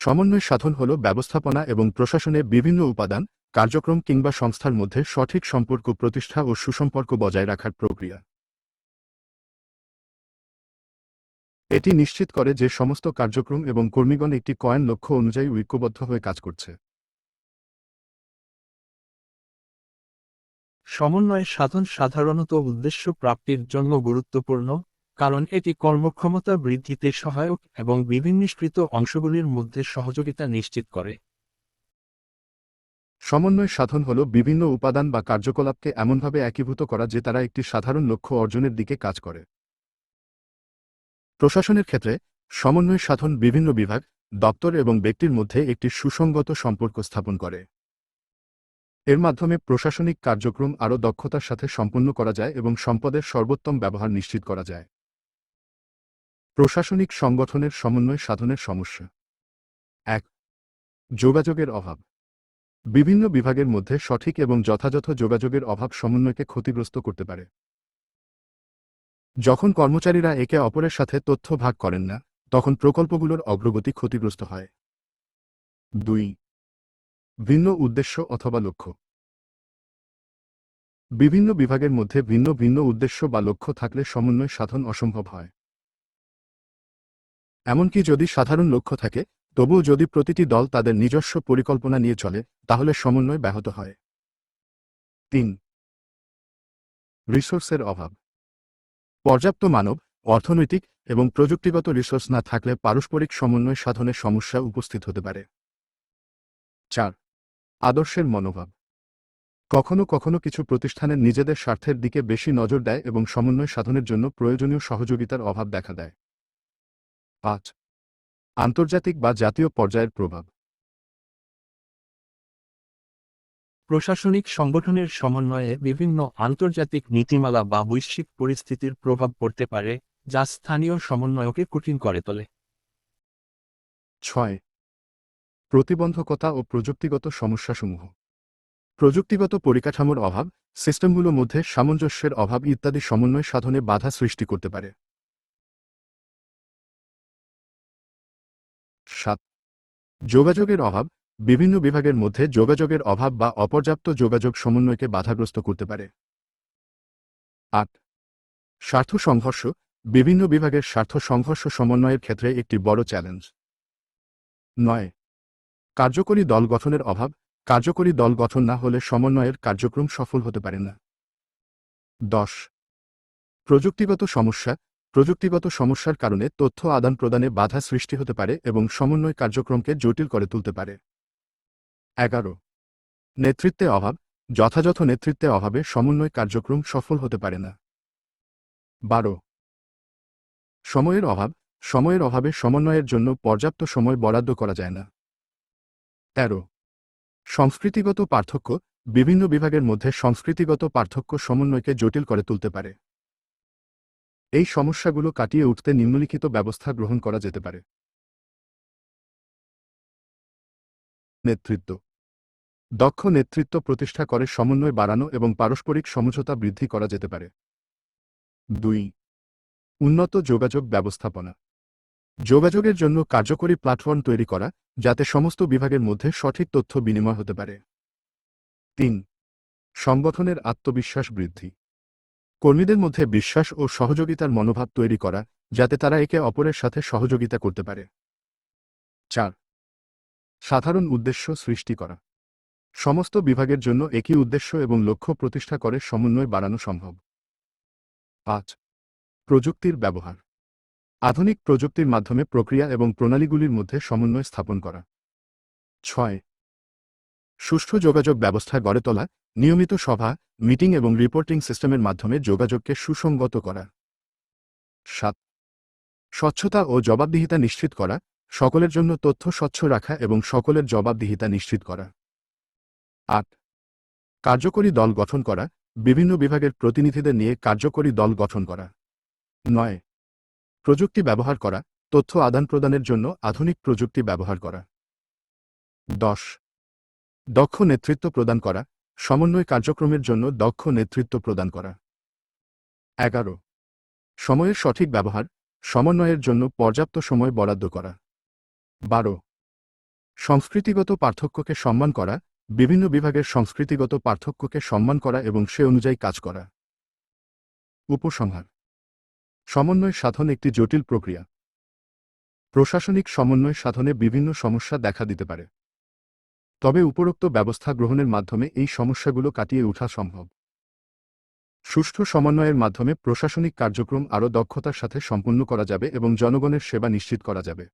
সমন্বয় সাধন হল ব্যবস্থাপনা এবং প্রশাসনে বিভিন্ন উপাদান, কার্যক্রম কিংবা সংস্থার মধ্যে সঠিক সম্পর্ক প্রতিষ্ঠা ও সুসম্পর্ক বজায় রাখার প্রক্রিয়া। এটি নিশ্চিত করে যে সমস্ত কার্যক্রম এবং কর্মীগণ একটি কয়েন লক্ষ্য অনুযায়ী ঐক্যবদ্ধ হয়ে কাজ করছে। সমন্বয় সাধন সাধারণত উদ্দেশ্য প্রাপ্তির জন্য গুরুত্বপূর্ণ। কারণ এটি কর্মক্ষমতা বৃদ্ধিতে সহায়ক এবং বিভিন্নষ্কৃত অংশগুলির মধ্যে সহযোগিতা নিশ্চিত করে। সমন্বয় সাধন হল বিভিন্ন উপাদান বা কার্যকলাপকে এমনভাবে একীভূত করা যে তারা একটি সাধারণ লক্ষ্য অর্জনের দিকে কাজ করে। প্রশাসনের ক্ষেত্রে, সমন্বয় সাধন বিভিন্ন বিভাগ, দপ্তর এবং ব্যক্তির মধ্যে একটি সুসংগত সম্পর্ক স্থাপন করে। এর মাধ্যমে প্রশাসনিক কার্যক্রম আরও দক্ষতার সাথে সম্পন্ন করা যায় এবং সম্পদের সর্বোত্তম ব্যবহার নিশ্চিত করা যায়। প্রশাসনিক সংগঠনের সমন্বয় সাধনের সমস্যা। এক, যোগাযোগের অভাব। বিভিন্ন বিভাগের মধ্যে সঠিক এবং যথাযথ যোগাযোগের অভাব সমন্বয়কে ক্ষতিগ্রস্ত করতে পারে। যখন কর্মচারীরা একে অপরের সাথে তথ্য ভাগ করেন না, তখন প্রকল্পগুলোর অগ্রগতি ক্ষতিগ্রস্ত হয়। দুই, ভিন্ন উদ্দেশ্য অথবা লক্ষ্য। বিভিন্ন বিভাগের মধ্যে ভিন্ন ভিন্ন উদ্দেশ্য বা লক্ষ্য থাকলে সমন্বয় সাধন অসম্ভব হয়। এমনকি যদি সাধারণ লক্ষ্য থাকে, তবুও যদি প্রতিটি দল তাদের নিজস্ব পরিকল্পনা নিয়ে চলে, তাহলে সমন্বয় ব্যাহত হয়। তিন। রিসোর্সের অভাব। পর্যাপ্ত মানব, অর্থনৈতিক এবং প্রযুক্তিগত রিসোর্স না থাকলে পারস্পরিক সমন্বয় সাধনের সমস্যা উপস্থিত হতে পারে। চার। আদর্শের মনোভাব। কখনো কখনো কিছু প্রতিষ্ঠানের নিজেদের স্বার্থের দিকে বেশি নজর দেয় এবং সমন্বয় সাধনের জন্য প্রয়োজনীয় সহযোগিতার অভাব দেখা দেয়। পাঁচ। আন্তর্জাতিক বা জাতীয় পর্যায়ের প্রভাব। প্রশাসনিক সংগঠনের সমন্বয়ে বিভিন্ন আন্তর্জাতিক নীতিমালা বা বৈশ্বিক পরিস্থিতির প্রভাব পড়তে পারে যা স্থানীয় সমন্বয়কে কঠিন করে তোলে। ছয়। প্রতিবন্ধকতা ও প্রযুক্তিগত সমস্যাসমূহ। প্রযুক্তিগত পরিকাঠামোর অভাব সিস্টেমগুলোর মধ্যে সামঞ্জস্যের অভাব ইত্যাদি সমন্বয় সাধনে বাধা সৃষ্টি করতে পারে। যোগাযোগের অভাব বিভিন্ন বিভাগের মধ্যে যোগাযোগের অভাব বা অপর্যাপ্ত যোগাযোগ সমন্বয়কে বাধাগ্রস্ত করতে পারে। আট, স্বার্থ সংঘর্ষ বিভিন্ন বিভাগের স্বার্থ সংঘর্ষ সমন্বয়ের ক্ষেত্রে একটি বড় চ্যালেঞ্জ নয়, কার্যকরী দল গঠনের অভাব কার্যকরী দল গঠন না হলে সমন্বয়ের কার্যক্রম সফল হতে পারে না। দশ, প্রযুক্তিগত সমস্যা প্রযুক্তিগত সমস্যার কারণে তথ্য আদান প্রদানে বাধা সৃষ্টি হতে পারে এবং সমন্বয় কার্যক্রমকে জটিল করে তুলতে পারে। এগারো, নেতৃত্বে অভাব, যথাযথ নেতৃত্বে অভাবে সমন্বয় কার্যক্রম সফল হতে পারে না। বারো, সময়ের অভাব, সময়ের অভাবে সমন্বয়ের জন্য পর্যাপ্ত সময় বরাদ্দ করা যায় না। তেরো, সংস্কৃতিগত পার্থক্য, বিভিন্ন বিভাগের মধ্যে সংস্কৃতিগত পার্থক্য সমন্বয়কে জটিল করে তুলতে পারে। এই সমস্যাগুলো কাটিয়ে উঠতে নিম্নলিখিত ব্যবস্থা গ্রহণ করা যেতে পারে। নেতৃত্ব। দক্ষ নেতৃত্ব প্রতিষ্ঠা করে সমন্বয় বাড়ানো এবং পারস্পরিক সমঝোতা বৃদ্ধি করা যেতে পারে। দুই, উন্নত যোগাযোগ ব্যবস্থাপনা। যোগাযোগের জন্য কার্যকরী প্ল্যাটফর্ম তৈরি করা, যাতে সমস্ত বিভাগের মধ্যে সঠিক তথ্য বিনিময় হতে পারে। তিন, সংগঠনের আত্মবিশ্বাস বৃদ্ধি। কর্মীদের মধ্যে বিশ্বাস ও সহযোগিতার মনোভাব তৈরি করা, যাতে তারা একে অপরের সাথে সহযোগিতা করতে পারে। চার, সাধারণ উদ্দেশ্য সৃষ্টি করা। সমস্ত বিভাগের জন্য একই উদ্দেশ্য এবং লক্ষ্য প্রতিষ্ঠা করে সমন্বয় বাড়ানো সম্ভব। পাঁচ, প্রযুক্তির ব্যবহার। আধুনিক প্রযুক্তির মাধ্যমে প্রক্রিয়া এবং প্রণালীগুলির মধ্যে সমন্বয় স্থাপন করা। ছয়, সুষ্ঠু যোগাযোগ ব্যবস্থা গড়ে তোলা নিয়মিত সভা, মিটিং এবং রিপোর্টিং সিস্টেমের মাধ্যমে যোগাযোগকে সুসংগত করা। সাত, স্বচ্ছতা ও জবাবদিহিতা নিশ্চিত করা, সকলের জন্য তথ্য স্বচ্ছ রাখা এবং সকলের জবাবদিহিতা নিশ্চিত করা। আট, কার্যকরী দল গঠন করা, বিভিন্ন বিভাগের প্রতিনিধিদের নিয়ে কার্যকরী দল গঠন করা। নয়, প্রযুক্তি ব্যবহার করা, তথ্য আদান প্রদানের জন্য আধুনিক প্রযুক্তি ব্যবহার করা। দশ, দক্ষ নেতৃত্ব প্রদান করা সমন্বয় কার্যক্রমের জন্য দক্ষ নেতৃত্ব প্রদান করা। এগারো। সময়ের সঠিক ব্যবহার, সমন্বয়ের জন্য পর্যাপ্ত সময় বরাদ্দ করা। বারো। সংস্কৃতিগত পার্থক্যকে সম্মান করা, বিভিন্ন বিভাগের সংস্কৃতিগত পার্থক্যকে সম্মান করা এবং সে অনুযায়ী কাজ করা। উপসংহার। সমন্বয় সাধন একটি জটিল প্রক্রিয়া। প্রশাসনিক সমন্বয় সাধনে বিভিন্ন সমস্যা দেখা দিতে পারে। তবে উপরোক্ত ব্যবস্থা গ্রহণের মাধ্যমে এই সমস্যাগুলো কাটিয়ে ওঠা সম্ভব। সুষ্ঠু সমন্বয়ের মাধ্যমে প্রশাসনিক কার্যক্রম আরও দক্ষতার সাথে সম্পন্ন করা যাবে এবং জনগণের সেবা নিশ্চিত করা যাবে।